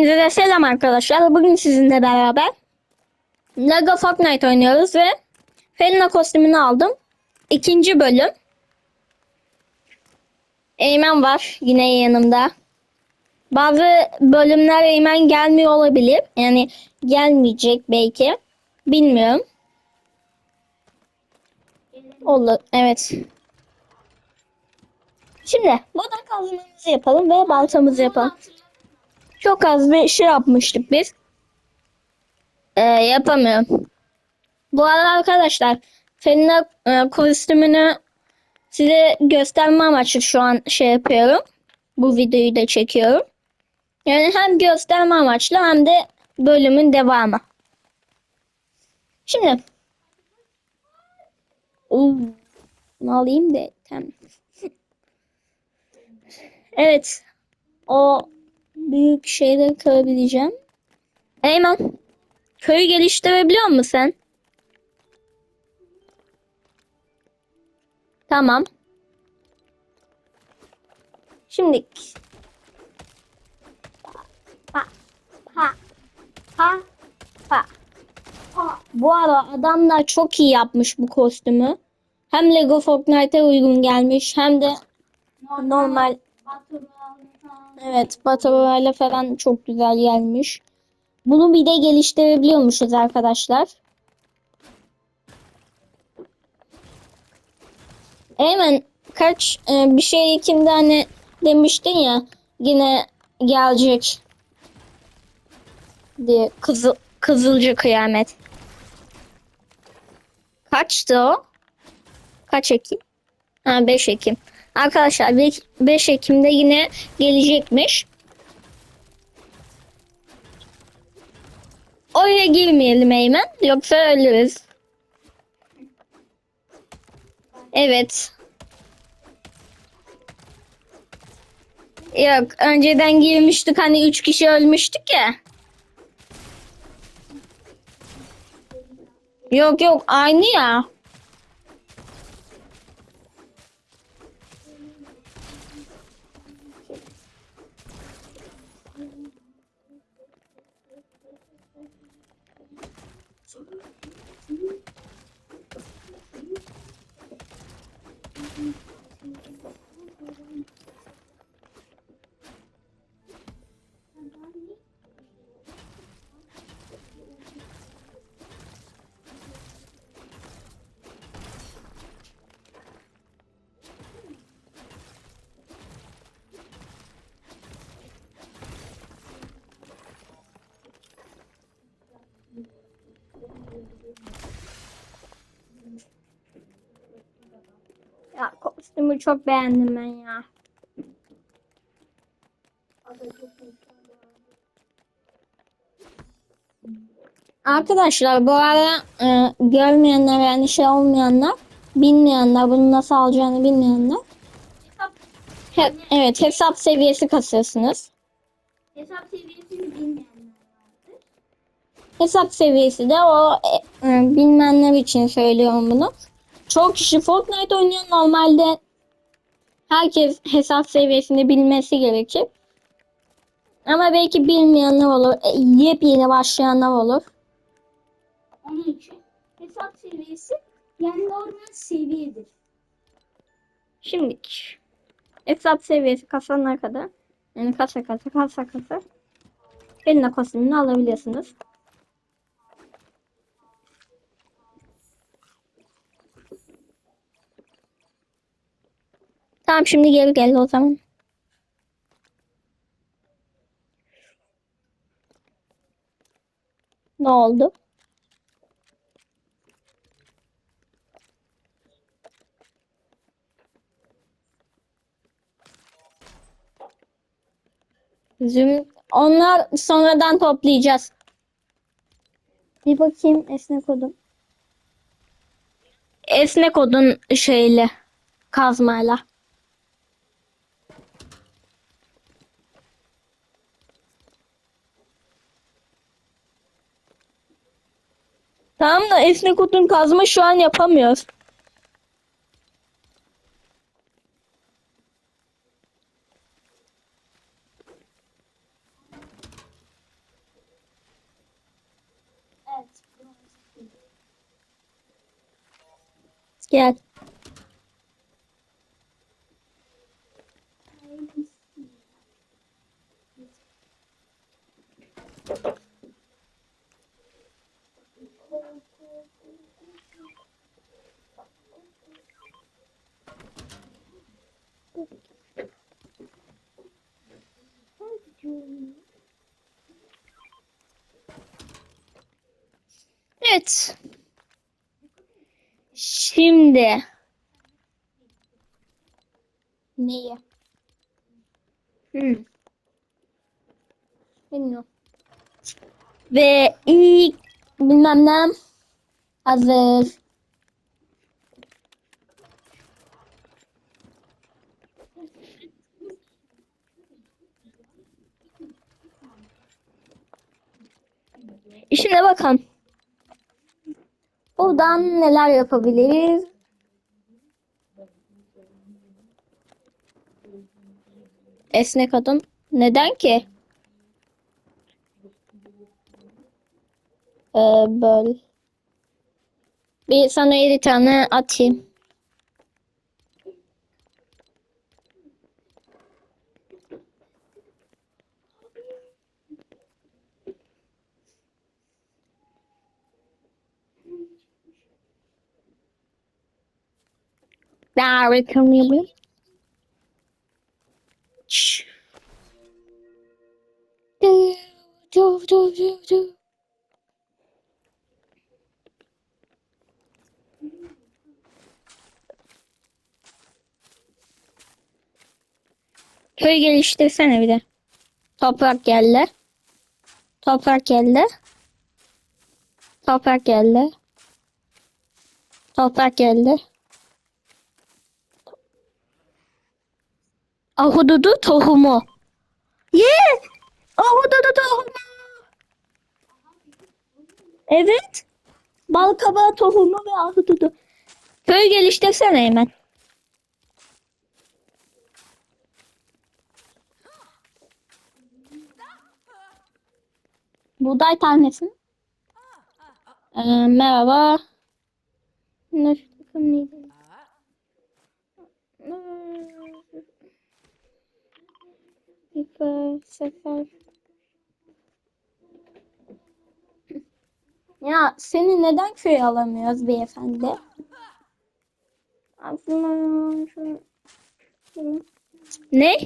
Hepinize selam arkadaşlar. Bugün sizinle beraber Lego Fortnite oynuyoruz ve Felina kostümünü aldım. İkinci bölüm. Eymen var yine yanımda. Bazı bölümler Eymen gelmiyor olabilir. Yani gelmeyecek belki. Bilmiyorum. Olur. Evet. Şimdi buradan kazmamızı yapalım ve baltamızı yapalım. Çok az bir şey yapmıştık biz. Ee, yapamıyorum. Bu arada arkadaşlar Felina e, kostümünü size gösterme amaçlı şu an şey yapıyorum. Bu videoyu da çekiyorum. Yani hem gösterme amaçlı hem de bölümün devamı. Şimdi Oo, bunu alayım da tamam. evet. O büyük şeyleri kırabileceğim. Eymen. Köyü geliştirebiliyor musun sen? Tamam. Şimdi ha ha ha ha. Bu ara adamlar çok iyi yapmış bu kostümü. Hem Lego Fortnite'e uygun gelmiş hem de normal Evet, Battle falan çok güzel gelmiş. Bunu bir de geliştirebiliyormuşuz arkadaşlar. Hemen kaç e, bir şey kimde hani demiştin ya yine gelecek diye kızıl kızılcı kıyamet. Kaçtı o? Kaç Ekim? Ha 5 Ekim. Arkadaşlar 5 Ekim'de yine gelecekmiş. Oraya girmeyelim Eymen. Yoksa ölürüz. Evet. Yok önceden girmiştik hani 3 kişi ölmüştük ya. Yok yok aynı ya. Kostümü çok beğendim ben ya. Arkadaşlar bu arada e, görmeyenler yani şey olmayanlar, bilmeyenler, bunu nasıl alacağını bilmeyenler. He- evet hesap seviyesi kasıyorsunuz. Hesap seviyesini bilmeyenler. Hesap seviyesi de o e, e, bilmeyenler için söylüyorum bunu. Çok kişi Fortnite oynuyor normalde herkes hesap seviyesini bilmesi gerekir. Ama belki bilmeyenler olur, e, yepyeni başlayanlar olur. Onun için hesap seviyesi yani normal seviyedir. Şimdi hesap seviyesi kasana kadar yani kasa kasa kasa kasa eline kostümünü alabiliyorsunuz. Tamam şimdi geri gel o zaman. Ne oldu? Züm onlar sonradan toplayacağız. Bir bakayım esnek odun. Esnek odun şeyle kazmayla. Tamam da esnek odun kazma şu an yapamıyoruz. Evet. Gel. Şimdi neyi? Hmm. Bilmiyorum. Ve ilk bilmem ne hazır. Şimdi bakalım. Buradan neler yapabiliriz? Esnek adım. Neden ki? Ee, böyle. Bir sana yedi tane atayım. Daha bakalım. Do, do, do, do, do. Köy geliştirsene bir de. Toprak geldi. Toprak geldi. Toprak geldi. Toprak geldi. Ahududu tohumu. Ye! Ahududu tohumu. Evet. Bal kabağı tohumu ve ahududu. Köy geliştirsene hemen. Buğday tanesi. Ee, merhaba. Şu takım neydi? Sefer, sefer. Ya seni neden köye alamıyoruz beyefendi? Aslında Ne?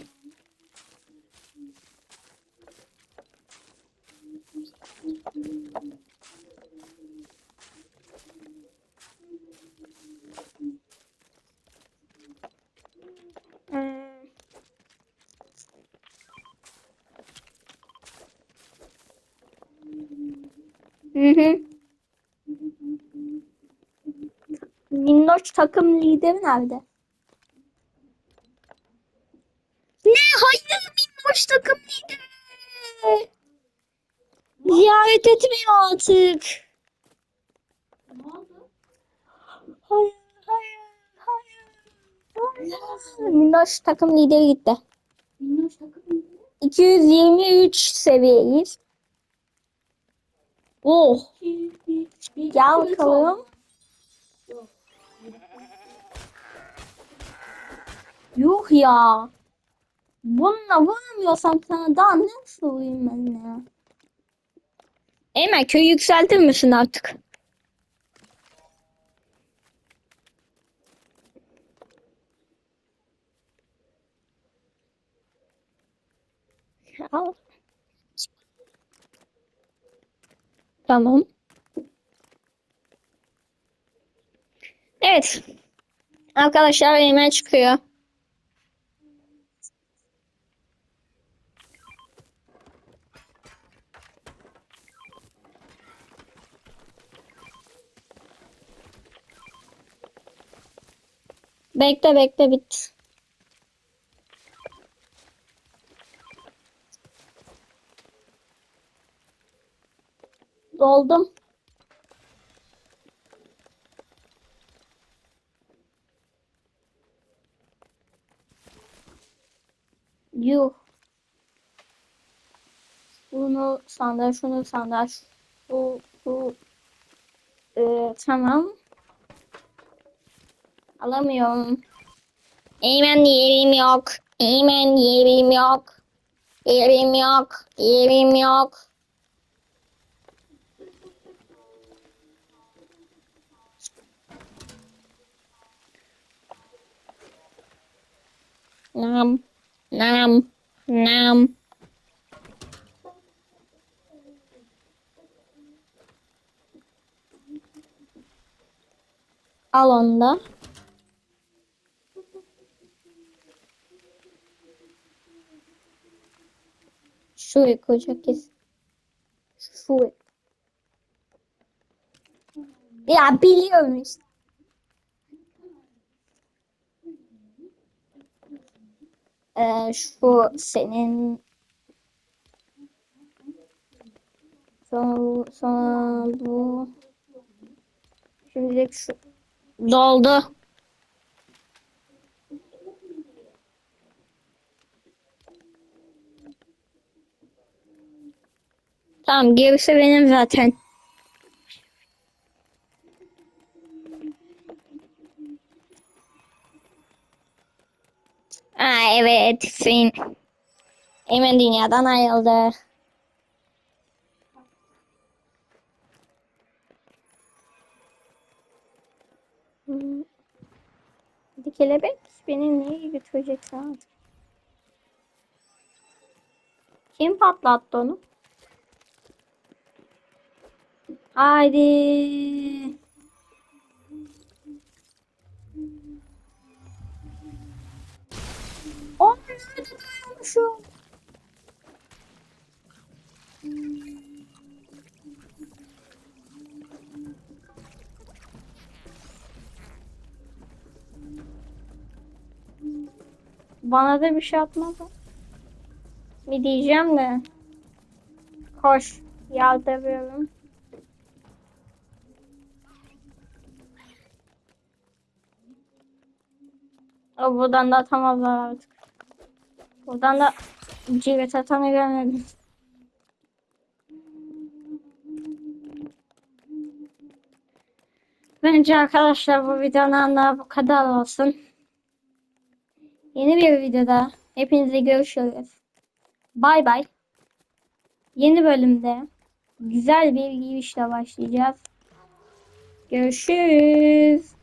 Minnoş takım lideri nerede? Ne? Hayır Minnoş takım lideri. Ziyaret etmiyor artık. Ne oldu? Hayır, hayır, hayır, hayır. Minnoş takım lideri gitti. Minnoş takım mıydı? 223 seviyeyiz. Oh. Gel bakalım. Yuh ya. Bununla vuramıyorsam sana daha nasıl vurayım ben ya? Eymen köyü yükseltir misin artık? Al. Tamam. Evet. Arkadaşlar Eymen çıkıyor. Bekle bekle bit. Doldum. Yuh. Bunu sandığa, şunu sandığa, şu, şu. Ee, tamam. Alamıyorum. Eymen yerim yok. Eymen yerim yok. Yerim yok. Yerim yok. Nam. Nam. Nam. Al onu da. Şuraya koyacak kes. Şuraya. Ya biliyorum işte. Ee, şu senin sonra, sonra bu şimdilik şu doldu. Tamam gerisi benim zaten. Aa evet Finn. Hemen dünyadan ayrıldı. Hadi kelebek beni nereye götürecek saat? Kim patlattı onu? Haydi. O nerede duyuyormuşum? Bana da bir şey atmadı. Bir diyeceğim de. Koş. Yaldırıyorum. O buradan da atamazlar artık. Buradan da civet atanı görmedim. Bence arkadaşlar bu videonun da bu kadar olsun. Yeni bir videoda hepinize görüşürüz. Bay bay. Yeni bölümde güzel bir girişle başlayacağız. Görüşürüz.